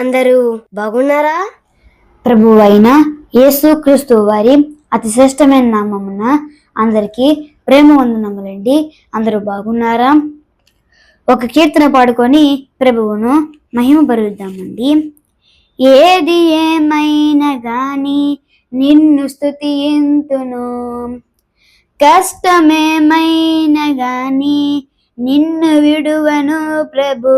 అందరూ బాగున్నారా? ప్రభు అయిన యేసుక్రీస్తు వారి అతి శ్రేష్టమైన నామమున అందరికీ ప్రేమ వందనములండి. అందరూ బాగున్నారా? ఒక కీర్తన పాడుకొని ప్రభువును మహిమపరుద్దామండి. ఏది ఏమైనా గాని నిన్ను స్తుతింతును కష్టమేమైనా గాని నిన్ను విడువను ప్రభు.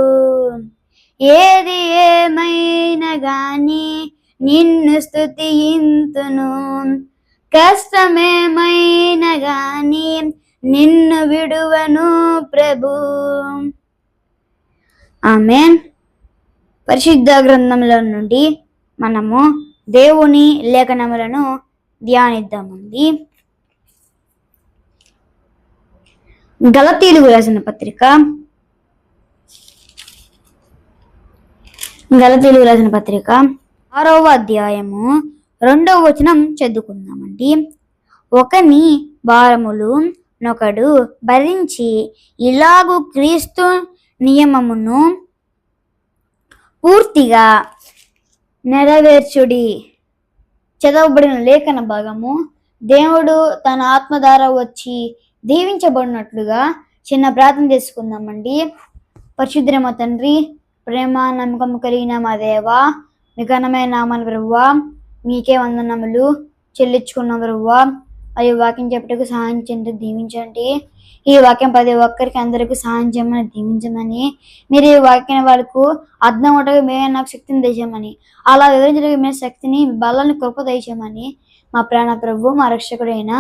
ఏది ఏమైనా గాని నిన్ను స్తుతింతును కష్టమేమైనా గాని నిన్ను విడువను ప్రభు. ఆమె పరిశుద్ధ గ్రంథముల నుండి మనము దేవుని లేఖనములను ధ్యానిద్దామండి. గలతీలు రాసిన పత్రిక గలతీలు రాసిన పత్రిక ఆరవ అధ్యాయము రెండవ వచనం చదువుకుందామండి. ఒకని భారములు నొకడు భరించి ఇలాగు క్రీస్తు నియమమును పూర్తిగా నెరవేర్చుడి. చదవబడిన లేఖన భాగము దేవుడు తన ఆత్మ ద్వారా వచ్చి దీవించబడినట్లుగా చిన్న ప్రార్థన చేసుకుందామండి. పరిశుద్రమ తండ్రి ప్రేమ నమ్మకం కలిగిన మా దేవ మీ ఘనమైన నామాలు ప్రభువా మీకే వందనములు చెల్లించుకున్న ప్రభువా. మరియు వాక్యం చెప్పటకు సహాయం చేయండి దీవించండి. ఈ వాక్యం ప్రతి ఒక్కరికి అందరికీ సహాయం చేయమని దీవించమని. మీరు ఈ వాక్యం వాళ్ళకు అర్థం అవటకు మేమే నాకు శక్తిని తెచ్చామని అలా వివరించడానికి మీ శక్తిని బలాన్ని కృప తెచ్చామని మా ప్రాణ ప్రభు మా రక్షకుడైన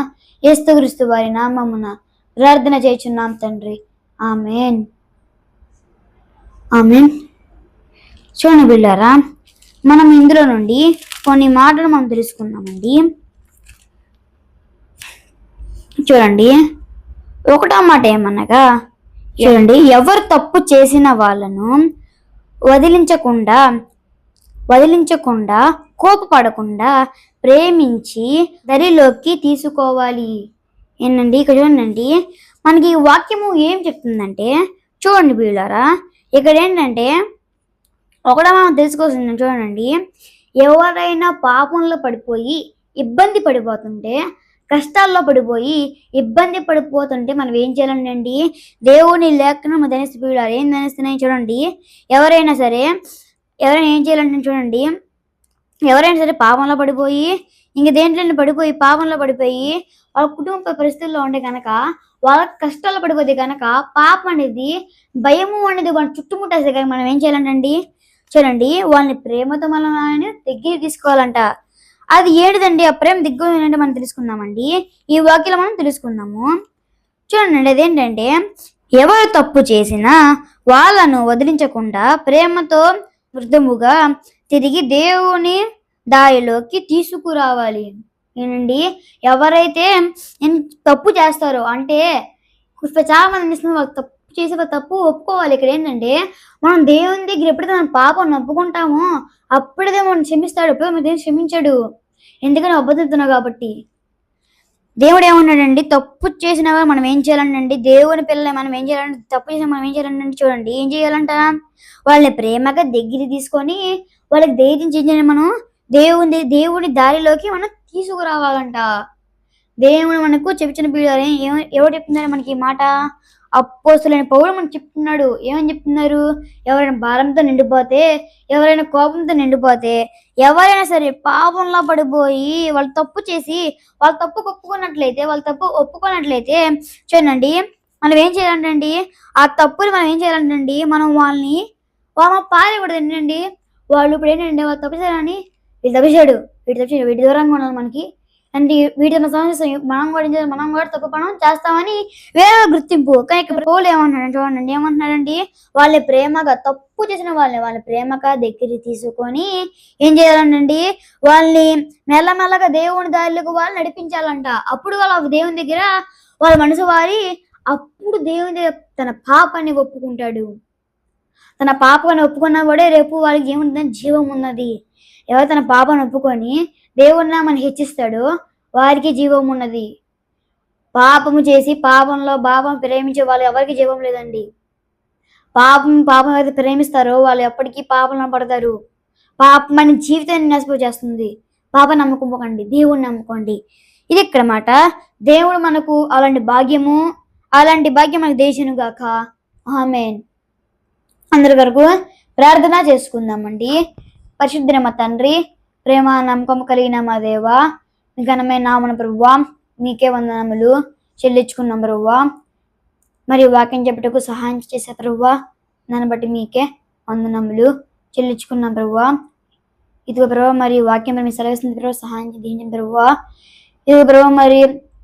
యేస్తుక్రీస్తు వారి నామమున ప్రార్థన చేస్తున్నాం తండ్రి. ఆమెన్. ఆమెన్. చూడండి బిళ్ళారా. మనం ఇందులో నుండి కొన్ని మాటలు మనం తెలుసుకున్నామండి చూడండి. ఒకటో మాట ఏమనగా చూడండి ఎవరు తప్పు చేసిన వాళ్ళను వదిలించకుండా వదిలించకుండా కోపపడకుండా ప్రేమించి దరిలోకి తీసుకోవాలి. ఏంటండి ఇక్కడ చూడండి మనకి ఈ వాక్యము ఏం చెప్తుందంటే చూడండి వీళ్ళారా ఇక్కడ ఏంటంటే ఒకట మనం తెలుసుకోవాల్సింది చూడండి. ఎవరైనా పాపంలో పడిపోయి ఇబ్బంది పడిపోతుంటే కష్టాల్లో పడిపోయి ఇబ్బంది పడిపోతుంటే మనం ఏం చేయాలండి దేవుని లేఖనం ధనిస్తూ ఏం ధనిస్తున్నాయి చూడండి. ఎవరైనా సరే ఎవరైనా ఏం చేయాలంటే చూడండి. ఎవరైనా సరే పాపంలో పడిపోయి ఇంక దేంట్లో పడిపోయి పాపంలో పడిపోయి వాళ్ళ కుటుంబ పరిస్థితుల్లో ఉండే కనుక వాళ్ళ కష్టాల్లో పడిపోతే కనుక పాపం అనేది భయము అనేది వాళ్ళ చుట్టుముట్టేస్తే కనుక మనం ఏం చేయాలంటండి చూడండి వాళ్ళని ప్రేమతో మనం ఆయన దగ్గర తీసుకోవాలంట. అది ఏడుదండి ఆ ప్రేమ దిగ్గు ఏంటంటే మనం తెలుసుకుందామండి. ఈ వాక్యం మనం తెలుసుకుందాము. చూడండి అదేంటంటే ఎవరు తప్పు చేసినా వాళ్ళను వదిలించకుండా ప్రేమతో వృద్ధముగా తిరిగి దేవుని దారిలోకి తీసుకురావాలి. ఏనండి ఎవరైతే తప్పు చేస్తారో అంటే చాలా మంది ఇస్తున్న వాళ్ళు తప్పు చేసే తప్పు ఒప్పుకోవాలి. ఇక్కడ ఏంటంటే మనం దేవుని దగ్గర ఎప్పుడైతే మనం పాపం ఒప్పుకుంటామో అప్పుడే మనం క్షమిస్తాడు. ఎప్పుడైతే మన దేవుని క్షమించాడు. ఎందుకని అబద్ధతున్నావు కాబట్టి? దేవుడు ఏమన్నాడండి? తప్పు చేసిన మనం ఏం చేయాలండి దేవుని పిల్లలు మనం ఏం చేయాలంటే తప్పు చేసిన మనం ఏం చేయాలంటే చూడండి ఏం చేయాలంట? వాళ్ళని ప్రేమగా దగ్గర తీసుకొని వాళ్ళకి ధైర్యం చేయాలని మనం దేవుని దేవుని దారిలోకి మనం తీసుకురావాలంట. దేవుడు మనకు చెప్తున్న పిల్లలు ఎవరు చెప్తున్నారు మనకి ఈ మాట? అప్పోస్తులైన పౌరులు మనం చెప్తున్నాడు. ఏమని చెప్తున్నారు? ఎవరైనా భారంతో నిండిపోతే ఎవరైనా కోపంతో నిండిపోతే ఎవరైనా సరే పాపంలో పడిపోయి వాళ్ళు తప్పు చేసి వాళ్ళ తప్పు ఒప్పుకున్నట్లయితే వాళ్ళ తప్పు ఒప్పుకున్నట్లయితే చూడండి మనం ఏం చేయాలంటండి? ఆ తప్పుని మనం ఏం చేయాలంటండి? మనం వాళ్ళని వాళ్ళ పారేయకూడదు ఏంటండి? వాళ్ళు ఇప్పుడు ఏంటంటే వాళ్ళు తప్పు చేయాలని వీళ్ళు తప్పించాడు వీడు తప్పించాడు వీటి దూరంగా ఉండాలి మనకి. అంటే వీటి సమస్య మనం కూడా? మనం కూడా తప్పు పనం చేస్తామని వేరే గుర్తింపు. కానీ ఇక్కడ పౌలు ఏమంటున్నాడు చూడండి ఏమంటున్నాడండి వాళ్ళ ప్రేమగా తప్పు చేసిన వాళ్ళని వాళ్ళ ప్రేమగా దగ్గర తీసుకొని ఏం చేయాలండి వాళ్ళని మెల్లమెల్లగా దేవుని దారిలోకి వాళ్ళు నడిపించాలంట. అప్పుడు వాళ్ళ దేవుని దగ్గర వాళ్ళ మనసు వారి అప్పుడు దేవుని దగ్గర తన పాపాన్ని ఒప్పుకుంటాడు. తన పాపాన్ని ఒప్పుకున్నా కూడా రేపు వాళ్ళకి ఏముంటుందని జీవం ఉన్నది. ఎవరు తన పాపాన్ని ఒప్పుకొని దేవుడు నామని హెచ్చిస్తాడు. వారికి జీవం ఉన్నది. పాపము చేసి పాపంలో పాపం ప్రేమించే వాళ్ళు ఎవరికి జీవం లేదండి. పాపం పాపం అయితే ప్రేమిస్తారో వాళ్ళు ఎప్పటికీ పాపంలో పడతారు. పాపం మన జీవితాన్ని నష్టపో చేస్తుంది. పాప నమ్ముకోకండి దేవుణ్ణి నమ్ముకోండి. ఇది ఇక్కడ మాట. దేవుడు మనకు అలాంటి భాగ్యము అలాంటి భాగ్యం మనకు దేశను గాక. ఆమెన్. అందరి వరకు ప్రార్థన చేసుకుందామండి. పరిశుద్ధ తండ్రి ప్రేమ నమ్మకం కలిగిన మా దేవ మీ ఘనమైన నామన ప్రభువా మీకే వందనములు చెల్లించుకున్నాం ప్రభువా. మరియు వాక్యం చెప్పుటకు సహాయం చేసే ప్రభువా దాన్ని బట్టి మీకే వందనములు చెల్లించుకున్నాం ప్రభువా. ఇదిగో ప్రభావ మరి వాక్యం మీ సెలవిస్తుంది ప్రభు సహాయం దీని ప్రభువా. ఇదిగో ప్రభావ మరి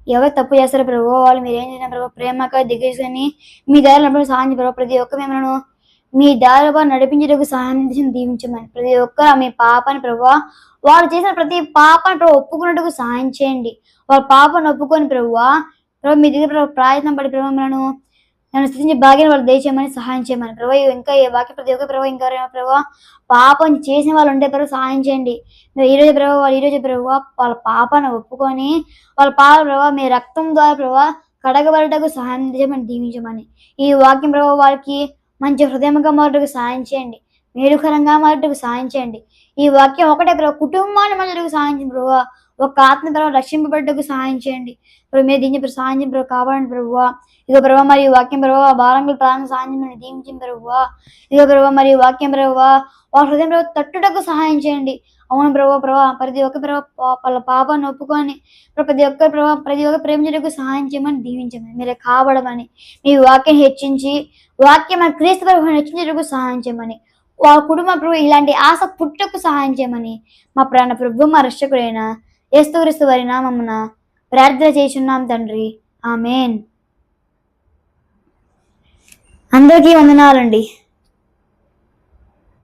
ఎవరు తప్పు చేస్తారు ప్రభు వాళ్ళు మీరు ఏం చేసిన ప్రభు ప్రేమగా దిగేసుకొని మీ దగ్గర సహాయం ప్రభు ప్రతి ఒక్క మిమ్మల్ని మీ దారిలో నడిపించడానికి సహాయం చేసి దీవించమని. ప్రతి ఒక్క మీ పాపని ప్రభువ వాళ్ళు చేసిన ప్రతి పాపను ప్రభు ఒప్పుకున్నట్టుకు సహాయం చేయండి. వాళ్ళ పాపను ఒప్పుకొని ప్రభువ ప్రభు మీ దగ్గర ప్రభావ ప్రాయత్నం పడి ప్రభావ మనను నన్ను స్థితించి భాగ్యం వాళ్ళు దయచేయమని సహాయం చేయమని. ప్రభావ ఇంకా ఏ వాక్య ప్రతి ఒక్క ప్రభావ ఇంకా ఎవరైనా ప్రభావ పాపం చేసిన వాళ్ళు ఉంటే ప్రభు సహాయం చేయండి. మీరు ఈ రోజు ప్రభావ వాళ్ళు ఈరోజు రోజు ప్రభావ వాళ్ళ పాపను ఒప్పుకొని వాళ్ళ పాప ప్రభావ మీ రక్తం ద్వారా ప్రభావ కడగబడటకు సహాయం చేయమని దీవించమని. ఈ వాక్యం ప్రభావ వాళ్ళకి మంచి హృదయంగా మారటకు సహాయం చేయండి. మేలుకరంగా మారటకు సహాయం చేయండి. ఈ వాక్యం ఒకటే ప్రభు కుటుంబాన్ని మళ్ళీ సహాయం ప్రభు ఒక ఆత్మ ప్రభావ రక్షింపబడ్డకు సహాయం చేయండి. ప్రభు మీరు దీని సహాయం చేయండి ప్రభు కావాలండి ప్రభువా. ఇదో ప్రభావ మరి వాక్యం ప్రభావ భారంగుల ప్రాణ సహాయం చేయమని దీవించింది ప్రభువా. ఇదో ప్రభావ మరి వాక్యం ప్రభావ వాళ్ళ హృదయం ప్రభు తట్టుటకు సహాయం చేయండి. అవును ప్రభు ప్రభావ ప్రతి ఒక్క ప్రభావ వాళ్ళ పాపాన్ని ఒప్పుకొని ప్రతి ఒక్క ప్రభావ ప్రతి ఒక్క ప్రేమించడానికి సహాయం చేయమని దీవించమని మీరు కావడమని మీ వాక్యం హెచ్చించి వాక్యం మన క్రీస్తు ప్రభావం హెచ్చించడానికి సహాయం చేయమని వాళ్ళ కుటుంబ ప్రభు ఇలాంటి ఆశ పుట్టకు సహాయం చేయమని మా ప్రాణ ప్రభు మా రక్షకుడైన యేసుక్రీస్తు వారి నామమున ప్రార్థన చేస్తున్నాం తండ్రి. ఆమెన్. అందరికీ వందనాలండి.